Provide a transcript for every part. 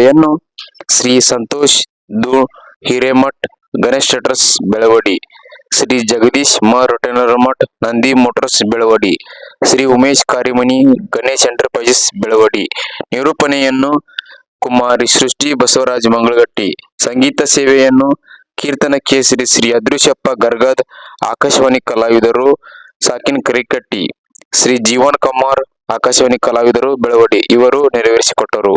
ಸೇವೆಯನ್ನು ಶ್ರೀ ಸಂತೋಷ್ ದು ಹಿರೇಮಠ್, ಗಣೇಶ್ ಟ್ರಸ್ ಬೆಳವಡಿ, ಶ್ರೀ ಜಗದೀಶ್ ಮ ಮಠ್, ನಂದಿ ಮೋಟರ್ಸ್, ಬೆಳವಡಿ, ಶ್ರೀ ಉಮೇಶ್ ಕಾರಿಮನಿ, ಗಣೇಶ್ ಎಂಟರ್ಪ್ರೈಸಸ್, ಬೆಳವಡಿ. ನಿರೂಪಣೆಯನ್ನು ಕುಮಾರಿ ಸೃಷ್ಟಿ ಬಸವರಾಜ್ ಮಂಗಳಗಟ್ಟಿ. ಸಂಗೀತ ಸೇವೆಯನ್ನು ಕೀರ್ತನ ಕೇಸರಿ ಶ್ರೀ ಅದೃಶ್ಯಪ್ಪ ಗರ್ಗದ್ ಆಕಾಶವಾಣಿ ಕಲಾವಿದರು ಸಾಕಿನ್ ಕರಿಕಟ್ಟಿ. ಶ್ರೀ ಜೀವನ್ ಕುಮಾರ್ ಆಕಾಶವಾಣಿ ಕಲಾವಿದರು, ಬೆಳವಡಿ. ಇವರು ನೆರವೇರಿಸಿಕೊಟ್ಟರು.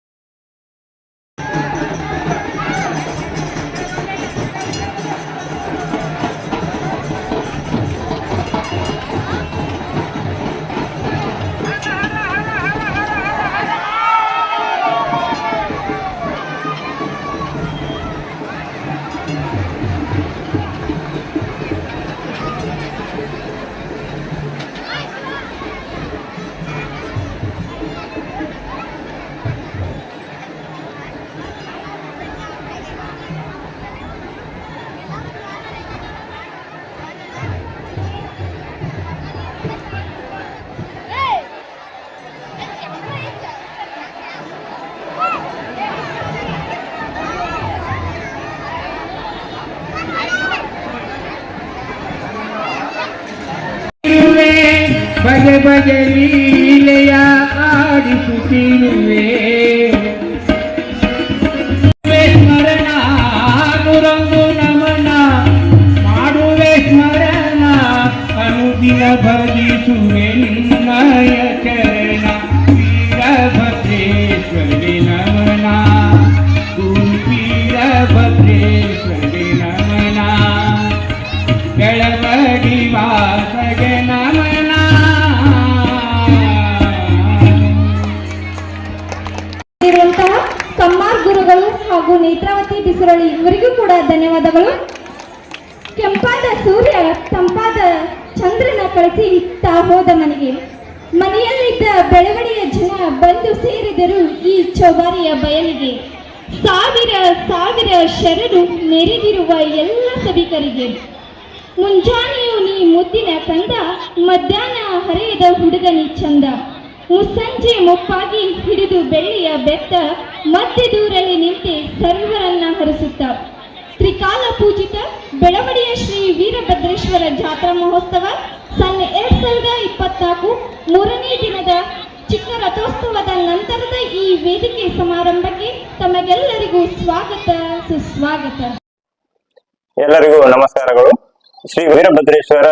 ભજ ભજ લીલયા આડી સુતી ಧನ್ಯವಾದಗಳು ಕೆಂಪಾದ ಸೂರ್ಯ, ತಂಪಾದ ಚಂದ್ರನ ಕಳಿಸಿ ತಾ ಹೋದ ಮನೆಗೆ. ಮನೆಯಲ್ಲಿದ್ದ ಬೆಳವಣಿಯ ಜನ ಬಂದು ಸೇರಿದರು ಈ ಚೌಬಾರಿಯ ಬಯಲಿಗೆ. ಸಾವಿರ ಸಾವಿರ ಶರಣು ನೆರೆದಿರುವ ಎಲ್ಲ ಸಭಿಕರಿಗೆ. ಮುಂಜಾನೆಯು ನೀ ಮುದ್ದಿನ ಕಂದ, ಮಧ್ಯಾಹ್ನ ಹರೆಯದ ಹುಡುಗನಿ ಚಂದ. ಮುಸ್ಸಂಜೆ ಮುಪ್ಪಾಗಿ ಹಿಡಿದು ಬೆಳ್ಳಿಯ ಬೆತ್ತ ಮತ್ತೆ ದೂರಲ್ಲಿ ನಿಂತೆ ಸರ್ವರನ್ನ ಹರಿಸುತ್ತ. ತ್ರಿಕಾಲ ಪೂಜಿತ ಬೆಳವಡಿಯ ಶ್ರೀ ವೀರಭದ್ರೇಶ್ವರ ಜಾತ್ರಾ ಮಹೋತ್ಸವ ಸನ್ ಎರಡ್ ಸಾವಿರದ ಇಪ್ಪತ್ನಾಲ್ಕು ಮೂರನೇ ದಿನದ ಚಿಕ್ಕ ರಥೋತ್ಸವದ ನಂತರದ ಈ ವೇದಿಕೆ ಸಮಾರಂಭಕ್ಕೆ ತಮಗೆಲ್ಲರಿಗೂ ಸ್ವಾಗತ, ಸುಸ್ವಾಗತ. ಎಲ್ಲರಿಗೂ ನಮಸ್ಕಾರಗಳು. ಶ್ರೀ ವೀರಭದ್ರೇಶ್ವರ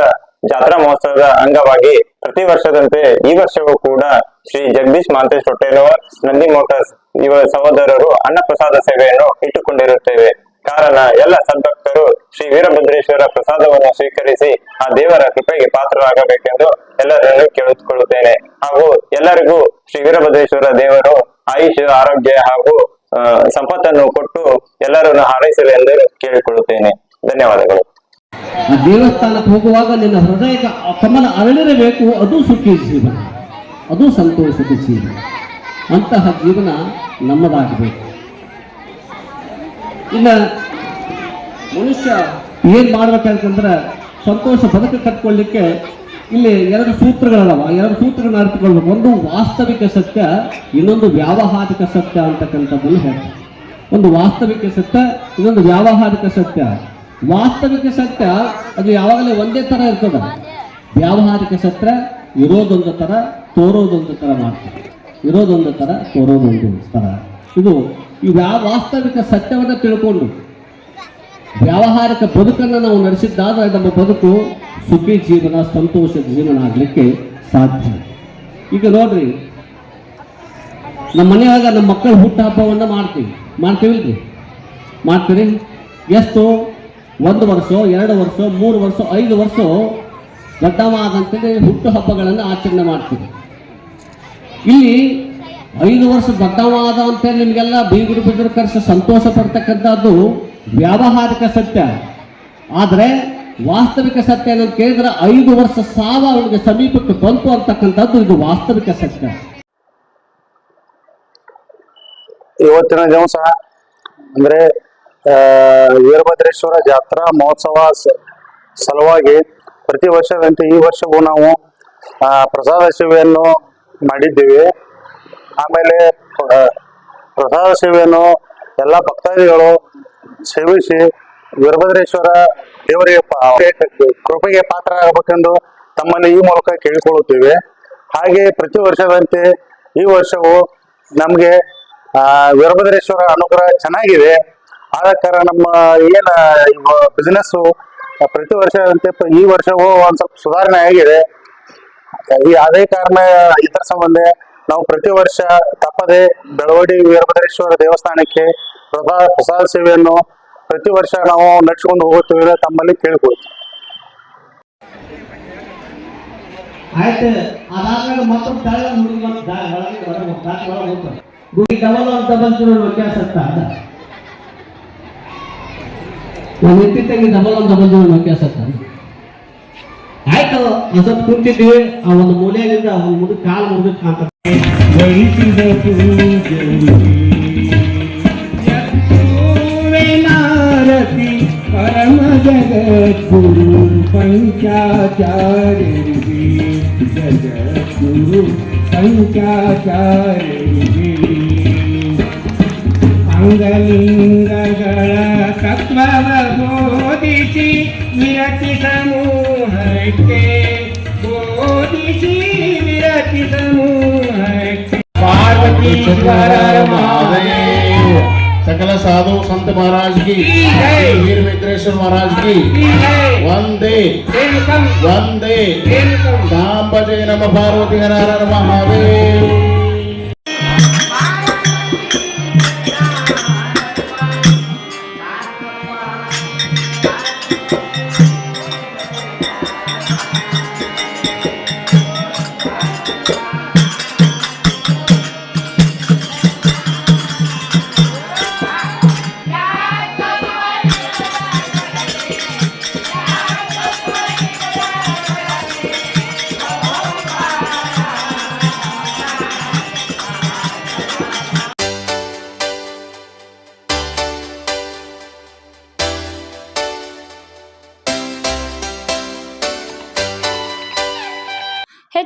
ಜಾತ್ರಾ ಮಹೋತ್ಸವದ ಅಂಗವಾಗಿ ಪ್ರತಿ ವರ್ಷದಂತೆ ಈ ವರ್ಷವೂ ಕೂಡ ಶ್ರೀ ಜಗದೀಶ್ ಮಾಂತೇಶ್ ಹೊಟ್ಟೆನವರ್ ನಂದಿ ಮೋಟರ್ಸ್, ಇವರ ಸಹೋದರರು ಅನ್ನಪ್ರಸಾದ ಸೇವೆಯನ್ನು ಇಟ್ಟುಕೊಂಡಿರುತ್ತೇವೆ. ಕಾರಣ ಎಲ್ಲ ಸಂತಕ್ತರು ಶ್ರೀ ವೀರಭದ್ರೇಶ್ವರ ಪ್ರಸಾದವನ್ನು ಸ್ವೀಕರಿಸಿ ಆ ದೇವರ ಕೃಪೆಗೆ ಪಾತ್ರರಾಗಬೇಕೆಂದು ಎಲ್ಲರನ್ನು ಕೇಳಿಕೊಳ್ಳುತ್ತೇನೆ. ಹಾಗೂ ಎಲ್ಲರಿಗೂ ಶ್ರೀ ವೀರಭದ್ರೇಶ್ವರ ದೇವರು ಆಯುಷ ಆರೋಗ್ಯ ಹಾಗೂ ಸಂಪತ್ತನ್ನು ಕೊಟ್ಟು ಎಲ್ಲರನ್ನು ಹಾರೈಸಲಿ ಎಂದು ಕೇಳಿಕೊಳ್ಳುತ್ತೇನೆ. ಧನ್ಯವಾದಗಳು. ದೇವಸ್ಥಾನಕ್ಕೆ ಹೋಗುವಾಗ ನಿನ್ನ ಹೃದಯ ಕಮಲ ಅರಳಿರಬೇಕು. ಅದು ಸುಖಿ ಜೀವನ. ಅದು ಸಂತೋಷದ ಜೀವನ. ಅಂತಹ ಜೀವನ ನಮ್ಮದಾಗಬೇಕು. ಇನ್ನು ಮನುಷ್ಯ ಏನ್ ಮಾಡ್ಬೇಕಂತಂದ್ರೆ ಸಂತೋಷ ಬದುಕು ಕಟ್ಕೊಳ್ಳಿಕ್ಕೆ ಇಲ್ಲಿ ಎರಡು ಸೂತ್ರಗಳದಾವ. ಎರಡು ಸೂತ್ರಗಳನ್ನ ಅರ್ಥಕೊಳ್ಬೇಕು ಒಂದು ವಾಸ್ತವಿಕ ಸತ್ಯ, ಇನ್ನೊಂದು ವ್ಯಾವಹಾರಿಕ ಸತ್ಯ ಅಂತಕ್ಕಂಥದ್ದನ್ನು ಹೇಳ್ತಾರೆ ಒಂದು ವಾಸ್ತವಿಕ ಸತ್ಯ, ಇನ್ನೊಂದು ವ್ಯಾವಹಾರಿಕ ಸತ್ಯ. ವಾಸ್ತವಿಕ ಸತ್ಯ, ಅದು ಯಾವಾಗಲೇ ಒಂದೇ ತರ ಇರ್ತದ. ವ್ಯಾವಹಾರಿಕ ಸತ್ಯ ಇರೋದೊಂದು ತರ, ತೋರೋದೊಂದು ತರ ಮಾಡ್ತಾರೆ. ಇರೋದೊಂದು ತರ, ತೋರೋದೊಂದು ತರ. ಇದು ಈ ಯಾವ ವಾಸ್ತವಿಕ ಸತ್ಯವನ್ನು ತಿಳ್ಕೊಂಡು ವ್ಯಾವಹಾರಿಕ ಬದುಕನ್ನು ನಾವು ನಡೆಸಿದ್ದಾದ್ರೆ ನಮ್ಮ ಬದುಕು ಸುಖಿ ಜೀವನ ಸಂತೋಷದ ಜೀವನ ಆಗಲಿಕ್ಕೆ ಸಾಧ್ಯ. ಈಗ ನೋಡ್ರಿ, ನಮ್ಮ ಮನೆಯಾಗ ನಮ್ಮ ಮಕ್ಕಳ ಹುಟ್ಟುಹಬ್ಬವನ್ನು ಮಾಡ್ತೀವಿ. ಮಾಡ್ತೀವಿಲ್ರಿ ಮಾಡ್ತೀರಿ? ಎಷ್ಟು? ಒಂದು ವರ್ಷ, ಎರಡು ವರ್ಷ, ಮೂರು ವರ್ಷ, ಐದು ವರ್ಷ ದೊಡ್ಡವಾದಂತೇಳಿ ಹುಟ್ಟು ಹಬ್ಬಗಳನ್ನು ಆಚರಣೆ ಮಾಡ್ತೀವಿ. ಇಲ್ಲಿ ಐದು ವರ್ಷ ದೊಡ್ಡವಾದ ಅಂತೇಳಿ ನಿಮಗೆಲ್ಲ ಬೀಗರು ಬಿದ್ರು ಕರೆಸಿ ಸಂತೋಷ ಪಡ್ತಕ್ಕಂಥದ್ದು ವ್ಯಾವಹಾರಿಕ ಸತ್ಯ. ಆದರೆ ವಾಸ್ತವಿಕ ಸತ್ಯ ಏನಂತ ಕೇಳಿದ್ರೆ ಐದು ವರ್ಷ ಸಾವ ಅವನಿಗೆ ಸಮೀಪಕ್ಕೆ ಬಂತು ಅಂತಕ್ಕಂಥದ್ದು ಇದು ವಾಸ್ತವಿಕ ಸತ್ಯ. ಇವತ್ತಿನ ದಿವಸ ಅಂದ್ರೆ ವೀರಭದ್ರೇಶ್ವರ ಜಾತ್ರಾ ಮಹೋತ್ಸವ ಸಲುವಾಗಿ ಪ್ರತಿ ವರ್ಷದಂತೆ ಈ ವರ್ಷವೂ ನಾವು ಪ್ರಸಾದ ಸೇವೆಯನ್ನು ಮಾಡಿದ್ದೀವಿ. ಆಮೇಲೆ ಪ್ರಸಾದ ಸೇವೆಯನ್ನು ಎಲ್ಲ ಭಕ್ತಾದಿಗಳು ಸೇವಿಸಿ ವೀರಭದ್ರೇಶ್ವರ ದೇವರಿಗೆ ಕೃಪೆಗೆ ಪಾತ್ರ ಆಗಬೇಕೆಂದು ತಮ್ಮಲ್ಲಿ ಈ ಮೂಲಕ ಕೇಳಿಕೊಳ್ಳುತ್ತೇವೆ. ಹಾಗೆ ಪ್ರತಿ ವರ್ಷದಂತೆ ಈ ವರ್ಷವೂ ನಮಗೆ ವೀರಭದ್ರೇಶ್ವರ ಅನುಗ್ರಹ ಚೆನ್ನಾಗಿದೆ. ಆದ ಕಾರಣ ನಮ್ಮ ಏನ ಬಿಸ್ನೆಸ್ಸು ಪ್ರತಿ ವರ್ಷದಂತೆ ಈ ವರ್ಷವೂ ಒಂದು ಸ್ವಲ್ಪ ಸುಧಾರಣೆ ಆಗಿದೆ. ಈ ಅದೇ ಕಾರಣ ಇದರ ಸಂಬಂಧ ನಾವು ಪ್ರತಿ ವರ್ಷ ತಪ್ಪದೆ ಬೆಳವಡಿ ವೀರಭದ್ರೇಶ್ವರ ದೇವಸ್ಥಾನಕ್ಕೆ ಪ್ರಸಾದ ಪ್ರಸಾದ ಸೇವೆಯನ್ನು ಪ್ರತಿ ವರ್ಷ ನಾವು ನಡೆಸಿಕೊಂಡು ಹೋಗುತ್ತೇವೆ ತಮ್ಮಲ್ಲಿ ಕೇಳಿಕೊಳ್ತೀವಿ ಡಬಲ್ ಅಂತ ಜೀರೋ ವ್ಯತ್ಯಾಸ ಅಂತ. ಆಯ್ತು ಒಂದ್ ಸ್ವಲ್ಪ ಕುಂತಿದ್ವಿ ಆ ಒಂದು ಮೂಲೆಯಿಂದ ಒಂದು ಮುದುಕ ಕಾಲು ಮುರಿದು ಕಾಣ್ತದೆ ವಹಿಸಿದ ಪೂಜೆನಾರತಿ ಪರಮ ಜಗದ್ಗುರು ಪಂಚಾಚಾರ್ಯರಿಗೆ ಜಗದ್ಗುರು ಪಂಚಾಚಾರ್ಯರಿಗೆ ಅಂಗಲಿಂಗಗಳ ತತ್ವವ ಬೋಧಿಸಿ विरति समूह के बोधिसी विरति समूह पार्वती सकल साधु संत महाराज की। वीर वेंकटेश्वर महाराज की। वंदे। वंदे। शाम बजे नम पार्वती नारायण महादेव। You.